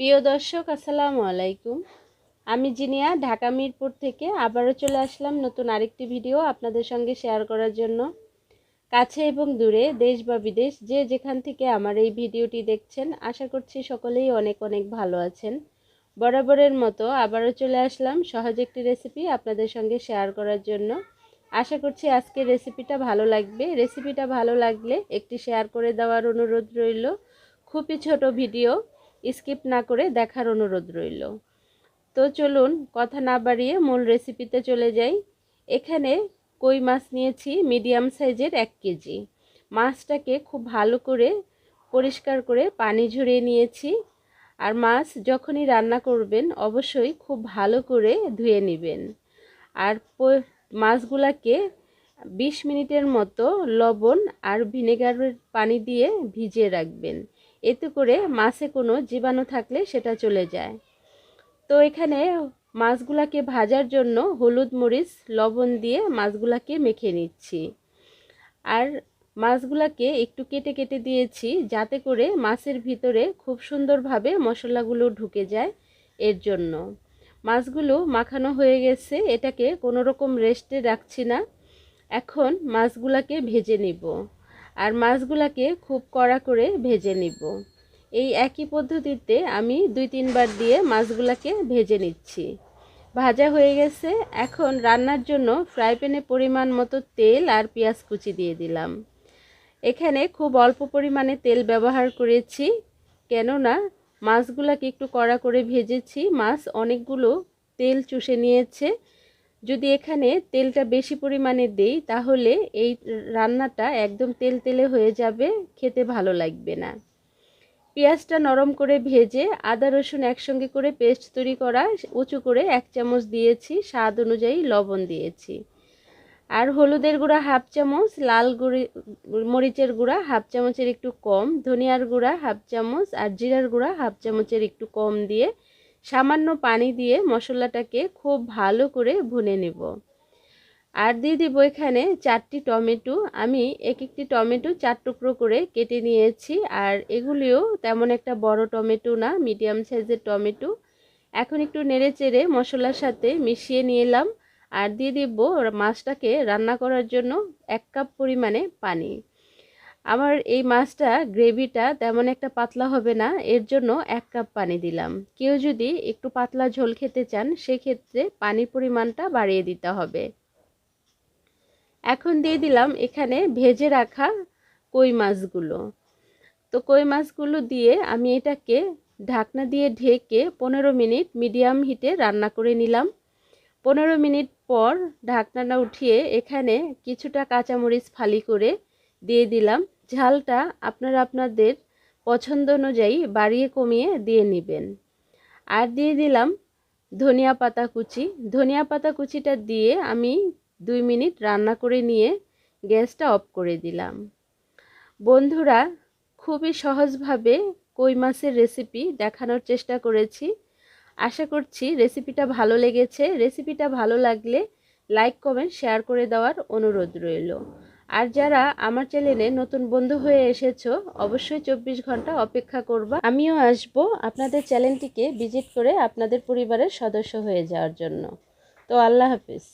প্রিয় দর্শক, আসসালামু আলাইকুম। আমি জিনিয়া, ঢাকা মিরপুর থেকে আবারও চলে আসলাম নতুন আরেকটি ভিডিও আপনাদের সঙ্গে শেয়ার করার জন্য। কাছে এবং দূরে, দেশ বা বিদেশ, যে যেখান থেকে আমার এই ভিডিওটি দেখছেন, আশা করছি সকলেই অনেক অনেক ভালো আছেন। বরাবরের মতো আবারও চলে আসলাম সহজ একটি রেসিপি আপনাদের সঙ্গে শেয়ার করার জন্য। আশা করছি আজকের রেসিপিটা ভালো লাগবে। রেসিপিটা ভালো লাগলে একটি শেয়ার করে দেওয়ার অনুরোধ রইল। খুবই ছোট ভিডিও। স্কিপ না করে দেখার অনুরোধ রইল। তো চলুন কথা না বাড়িয়ে মূল রেসিপিতে চলে যাই। এখানে কই মাছ নিয়েছি, মিডিয়াম সাইজের এক কেজি। মাছটাকে খুব ভালো করে পরিষ্কার করে পানি ঝরিয়ে নিয়েছি। আর মাছ যখনই রান্না করবেন, অবশ্যই খুব ভালো করে ধুয়ে নেবেন। আর মাছগুলাকে বিশ মিনিটের মতো লবণ আর ভিনেগারের পানি দিয়ে ভিজিয়ে রাখবেন। এতে করে মাছে কোনো জীবাণু থাকলে সেটা চলে যায়। তো এখানে মাছগুলাকে ভাজার জন্য হলুদ মরিচ, লবণ দিয়ে মাছগুলাকে মেখে নিচ্ছি। আর মাছগুলাকে একটু কেটে কেটে দিয়েছি যাতে করে মাছের ভিতরে খুব সুন্দরভাবে মশলাগুলো ঢুকে যায় এর জন্য। মাছগুলো মাখানো হয়ে গেছে, এটাকে কোনো রকম রেস্টে রাখছি না। এখন মাছগুলাকে ভেজে নিব। আর মাছগুলাকে খুব কড়া করে ভেজে নিব। এই একই পদ্ধতিতে আমি দুই তিনবার দিয়ে মাছগুলাকে ভেজে নিচ্ছি। ভাজা হয়ে গেছে। এখন রান্নার জন্য ফ্রাই প্যানে পরিমাণ মতো তেল আর পেঁয়াজ কুচি দিয়ে দিলাম। এখানে খুব অল্প পরিমাণে তেল ব্যবহার করেছি, কেননা মাছগুলাকে একটু কড়া করে ভেজেছি। মাছ অনেকগুলো তেল চুষে নিয়েছে। যদি এখানে তেলটা বেশি পরিমাণে দেই, তাহলে এই রান্নাটা একদম তেল তেলে হয়ে যাবে, খেতে ভালো লাগবে না। পেঁয়াজটা নরম করে ভেজে আদা রসুন একসঙ্গে করে পেস্ট তৈরি করা, উঁচু করে এক চামচ দিয়েছি, স্বাদ অনুযায়ী লবণ দিয়েছি। আর হলুদের গুঁড়া হাফ চামচ, লাল গুঁড়ি, মরিচের গুঁড়া হাফ চামচের একটু কম, ধনিয়ার গুঁড়া হাফ চামচ, আর জিরার গুঁড়া হাফ চামচের একটু কম দিয়ে সামান্য পানি দিয়ে মশলাটাকে খুব ভালো করে ভুনে নেব। আর দিয়ে দিব এখানে চারটি টমেটো। আমি এক একটি টমেটো চার টুকরো করে কেটে নিয়েছি। আর এগুলিও তেমন একটা বড় টমেটো না, মিডিয়াম সাইজের টমেটো। এখন একটু নেড়ে চেড়ে মশলার সাথে মিশিয়ে নিয়ে এলাম আর দিয়ে দিব মাছটাকে রান্না করার জন্য এক কাপ পরিমাণে পানি। আমার এই মাছটা, গ্রেভিটা তেমন একটা পাতলা হবে না, এর জন্য এক কাপ পানি দিলাম। কেউ যদি একটু পাতলা ঝোল খেতে চান, সেক্ষেত্রে পানির পরিমাণটা বাড়িয়ে দিতে হবে। এখন দিয়ে দিলাম এখানে ভেজে রাখা কই মাছগুলো। তো কই মাছগুলো দিয়ে আমি এটাকে ঢাকনা দিয়ে ঢেকে পনেরো মিনিট মিডিয়াম হিটে রান্না করে নিলাম। পনেরো মিনিট পর ঢাকনাটা উঠিয়ে এখানে কিছুটা কাঁচামরিচ ফালি করে দিয়ে দিলাম। ঝালটা আপনারা আপনাদের পছন্দ অনুযায়ী বাড়িয়ে কমিয়ে দিয়ে নেবেন। আর দিয়ে দিলাম ধনিয়া পাতা কুচি। ধনিয়া পাতা কুচিটা দিয়ে আমি দুই মিনিট রান্না করে নিয়ে গ্যাসটা অফ করে দিলাম। বন্ধুরা, খুবই সহজভাবে কই মাছের রেসিপি দেখানোর চেষ্টা করেছি। আশা করছি রেসিপিটা ভালো লেগেছে। রেসিপিটা ভালো লাগলে লাইক, কমেন্ট, শেয়ার করে দেওয়ার অনুরোধ রইল। আর যারা আমার চ্যানেলে নতুন বন্ধু হয়ে এসেছ, অবশ্যই চব্বিশ ঘণ্টা অপেক্ষা করবা। আমিও আসব আপনাদের চ্যানেলটিকে ভিজিট করে আপনাদের পরিবারের সদস্য হয়ে যাওয়ার জন্য। তো আল্লাহ হাফিজ।